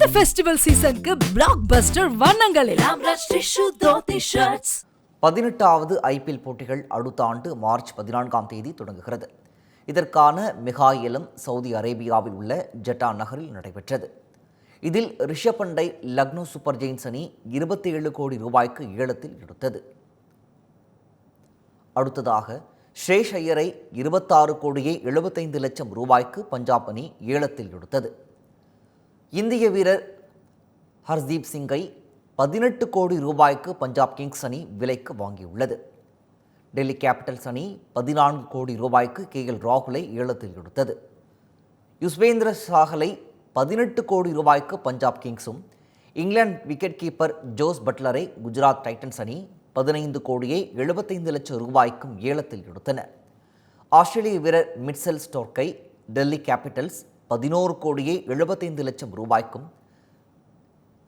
இந்த ஃபெஸ்டிவல் சீசனுக்கு பிளாக் பஸ்டர் வண்ணங்களில் பதினெட்டாவது ஐபிஎல் போட்டிகள் அடுத்த ஆண்டு மார்ச் பதினான்காம் தேதி தொடங்குகிறது. இதற்கான மிகாயிலும் சவுதி அரேபியாவில் உள்ள ஜெட்டா நகரில் நடைபெற்றது. இதில் ரிஷப் பண்டை லக்னோ சூப்பர் ஜெயின்ஸ் அணி இருபத்தி ஏழு கோடி ரூபாய்க்கு ஏலத்தில் எடுத்தது. அடுத்ததாக ஸ்ரேஷ் ஐயரை இருபத்தாறு கோடியே எழுபத்தைந்து லட்சம் ரூபாய்க்கு பஞ்சாப் அணி ஏலத்தில் எடுத்தது. இந்திய வீரர் ஹர்தீப் சிங்கை பதினெட்டு கோடி ரூபாய்க்கு பஞ்சாப் கிங்ஸ் அணி விலைக்கு வாங்கியுள்ளது. டெல்லி கேபிட்டல்ஸ் அணி பதினான்கு கோடி ரூபாய்க்கு கே எல் ராகுலை ஏலத்தில் எடுத்தது. யுஸ்வேந்திர சாகலை பதினெட்டு கோடி ரூபாய்க்கு பஞ்சாப் கிங்ஸும் இங்கிலாந்து விக்கெட் கீப்பர் ஜோஸ் பட்லரை குஜராத் டைட்டன்ஸ் அணி பதினைந்து கோடியே எழுபத்தைந்து லட்சம் ரூபாய்க்கும் ஏலத்தில் எடுத்தன. ஆஸ்திரேலிய வீரர் மிட்செல் ஸ்டோர்க்கை டெல்லி கேபிட்டல்ஸ் பதினோரு கோடியே எழுபத்தைந்து லட்சம் ரூபாய்க்கும்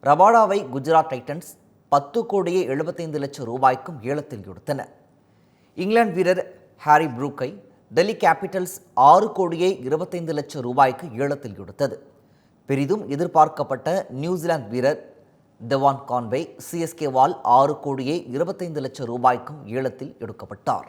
ரபாடாவை குஜராத் டைட்டன்ஸ் பத்து கோடியே எழுபத்தைந்து லட்சம் ரூபாய்க்கும் ஏலத்தில் எடுத்தன இங்கிலாந்து வீரர் ஹாரி ப்ரூக்கை டெல்லி கேபிட்டல்ஸ் ஆறு கோடியே இருபத்தைந்து லட்சம் ரூபாய்க்கு ஏலத்தில் எடுத்தது பெரிதும் எதிர்பார்க்கப்பட்ட நியூசிலாந்து வீரர் தெவான் கான்வே சிஎஸ்கேவால் ஆறு கோடியே இருபத்தைந்து லட்சம் ரூபாய்க்கும் ஏலத்தில் எடுக்கப்பட்டார்.